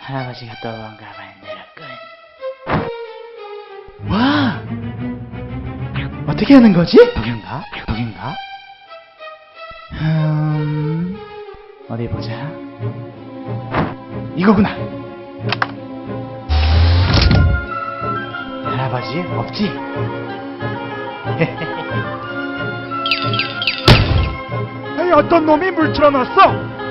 할아버지가 또 뭔가 만들었군. 와! 어떻게 하는 거지? 여긴가? 여긴가? 음... 어디 보자. 이거구나. 할아버지 없지? 아니 어떤 놈이 물 틀어놨어?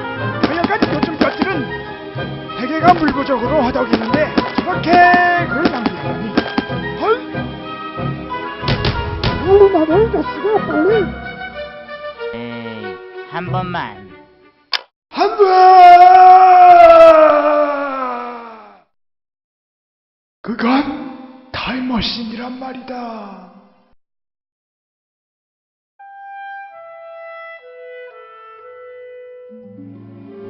대개가 물부족으로 허덕이는데 저렇게 그걸 낭비하다니 헐? 얼마나 자식아 빨리 에이, 한 번만. 그건 타임머신이란 말이다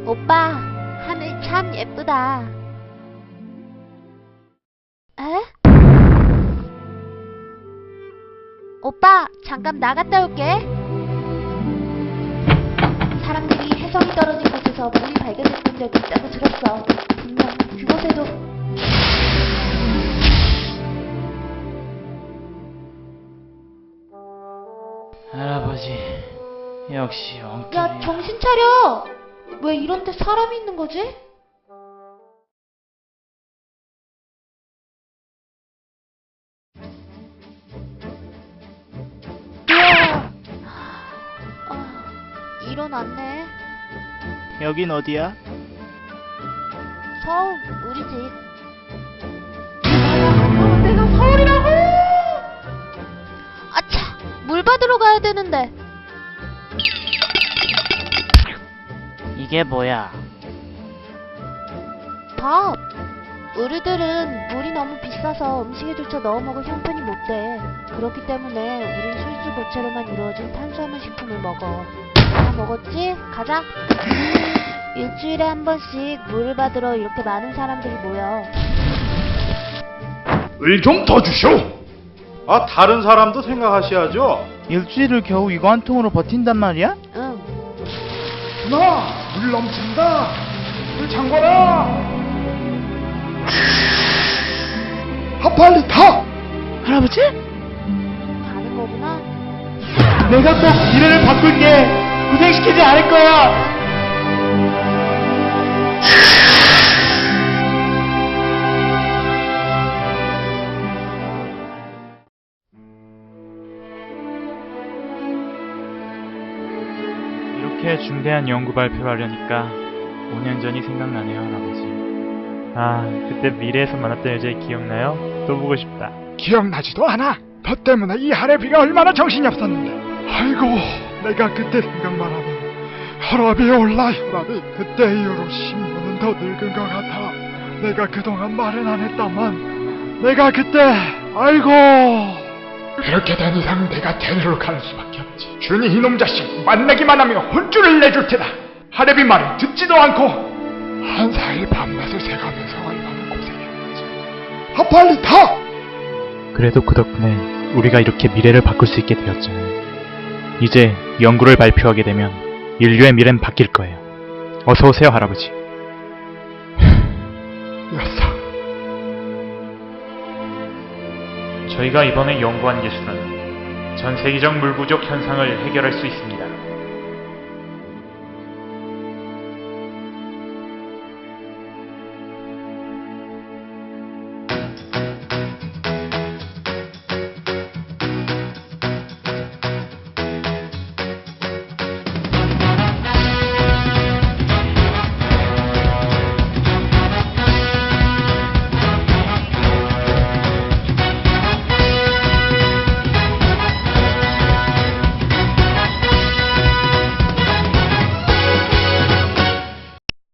오빠, 하늘 참 예쁘다. 에? 오빠, 잠깐 나갔다 올게. 사람들이 해성이 떨어진 곳에서 물이 발견됐던 적이 있다고 들었어. 분명 그곳에도 할아버지, 역시 야, 엉터리야. 정신 차려! 왜 이런 데 사람이 있는 거지? 아, 일어났네. 여긴 어디야? 서울, 우리 집. 아, 내가 서울이라고! 아차! 물 받으러 가야 되는데. 이게 뭐야? 밥. 우리들은 물이 너무 비싸서 음식에조차 넣어 먹을 형편이 못 돼. 그렇기 때문에 우린 술수거체로만 이루어진 탄수화물 식품을 먹어. 다 먹었지? 가자. 일주일에 한 번씩 물을 받으러 이렇게 많은 사람들이 모여. 을 좀 더 주쇼 아 다른 사람도 생각하셔야죠. 일주일을 겨우 이거 한 통으로 버틴단 말이야? 응. 누나 물 넘친다 물 잠궈라 아 빨리 타 할아버지? 가는 거구나. 내가 꼭 미래를 바꿀게. 고생시키지 않을 거야. 이렇게 중대한 연구 발표를 하려니까 5년 전이 생각나네요, 할아버지. 아, 그때 미래에서 만났던 여자 기억나요? 또 보고 싶다. 기억나지도 않아 너 때문에 이 할애비가 얼마나 정신이 없었는데 아이고 내가 그때 생각만 하면 혈압이 올라 혈압이 그때 이후로 신부는 더 늙은 것 같아 내가 그동안 말은 안 했다만 내가 그때 아이고 이렇게 된 이상 내가 데리러 갈 수밖에 준이 이놈 자식 만나기만 하면 혼쭐을 내줄 테다 할애비 말을 듣지도 않고 한 사일 밤낮을 새가면서 얼마나 고생했는지 아 빨리 타! 그래도 그 덕분에 우리가 이렇게 미래를 바꿀 수 있게 되었잖아요. 이제 연구를 발표하게 되면 인류의 미래는 바뀔 거예요. 어서 오세요, 할아버지. 녀석 저희가 이번에 연구한 기술은 전 세계적 물 부족 현상을 해결할 수 있습니다.